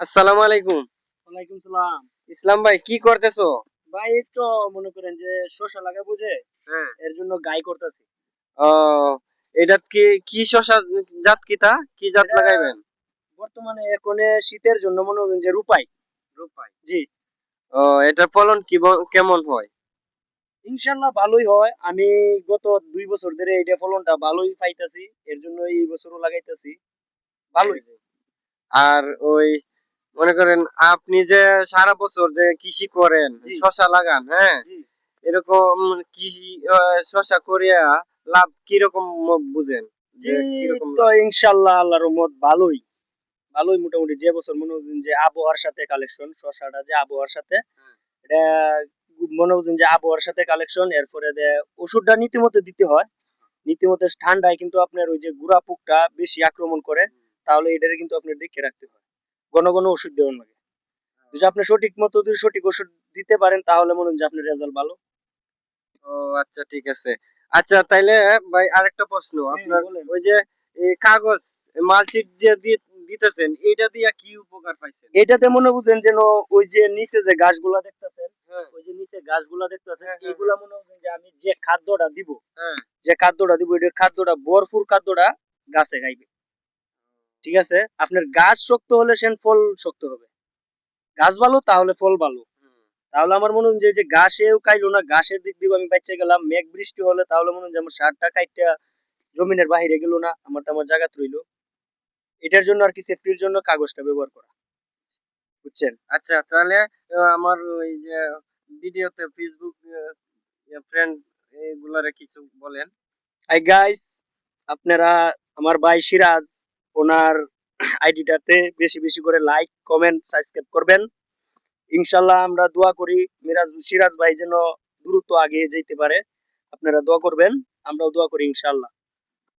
আসসালামু আলাইকুম। ওয়ালাইকুম সালাম। ইসলাম ভাই কি করতেছো? ভাই এই তো মনে করেন যে শসা লাগা বুঝে হ্যাঁ। এর জন্য গাই করতেছি। ও এটা কি কি শশা জাত কিতা কি জাত লাগাইবেন? বর্তমানে এখনে শীতের জন্য মনে করেন যে রূপাই। রূপাই। জি। ও এটার ফলন কি কেমন হয়? ইনশাল্লাহ ভালোই হয়। আমি গত দুই বছর ধরে এটা ফলনটা ভালোই পাইতাছি। এর জন্য এই বছরও লাগাইতাছি। ভালোই। আর ওই মনে করেন আপনি যে সারা বছর যে কৃষি করেন শশা লাগান হ্যাঁ? এরকম কৃষি শশা করিয়া লাভ কীরকম বুঝেন? তো ইনশাল্লাহ আল্লাহর রহমত ভালোই। ভালোই মোটামুটি। যে বছর মনে হচ্ছেন যে আবহাওয়ার সাথে কালেকশন শশাটা যে আবহাওয়ার সাথে এটা মনে হচ্ছেন যে আবহাওয়ার সাথে কালেকশন এরপরে ওষুধটা নীতিমতো দিতে হয়। নীতিমতো ঠান্ডায় কিন্তু আপনার ওই যে গুড়া পোকটা বেশি আক্রমণ করে তাহলে এটারে কিন্তু আপনার দেখে রাখতে হয়। ঘন ঘন ওষুধ দেওয়ার লাগে। যদি আপনি সঠিক মতো যদি সঠিক ওষুধ দিতে পারেন তাহলে মনে হয় যে আপনার রেজাল্ট ভালো। ও আচ্ছা ঠিক আছে। আচ্ছা তাইলে ভাই আরেকটা প্রশ্ন। আপনার ওই যে এই কাগজ মালচিট যে দিতেছেন এটা দিয়া কি উপকার পাইছেন? এটাতে মনে বুঝেন যেন ওই যে নিচে যে গাছগুলা দেখতেছেন হ্যাঁ। ওই যে নিচে গাছগুলা দেখতেছেন হ্যাঁ, হ্যাঁ, এগুলা মনে হচ্ছে যে আমি যে খাদ্যটা দিব হ্যাঁ। যে খাদ্যটা দিব এটা খাদ্যটা ভরপুর খাদ্যটা গাছে খাইবে। ঠিক আছে? আপনার গাছ শক্ত হলে সেন ফল শক্ত হবে। গাছ ভালো তাহলে ফল ভালো। তাহলে আমার মনে হয় যে ঘাসেও খাইলো না গাছের দিক দিয়ে আমি বাচ্চা গেলাম। মেঘ বৃষ্টি হলে তাহলে মনে হয় যে আমার সারটা কাইটা জমিনের বাহিরে গেল না আমারটা আমার জায়গাত রইল। এটার জন্য আর কি সেফটির জন্য কাগজটা ব্যবহার করা। বুঝছেন? আচ্ছা তাহলে আমার ওই যে ভিডিওতে ফেসবুক ফ্রেন্ড এগুলারে কিছু বলেন। হাই গাইস আপনারা আমার ভাই সিরাজ ওনার আইডিটাতে বেশি বেশি করে লাইক কমেন্ট সাবস্ক্রাইব করবেন। ইনশাল্লাহ আমরা দোয়া করি মিরাজ সিরাজ ভাই যেন দ্রুত আগে যেতে পারে। আপনারা দোয়া করবেন, আমরাও দোয়া করি ইনশাল্লাহ।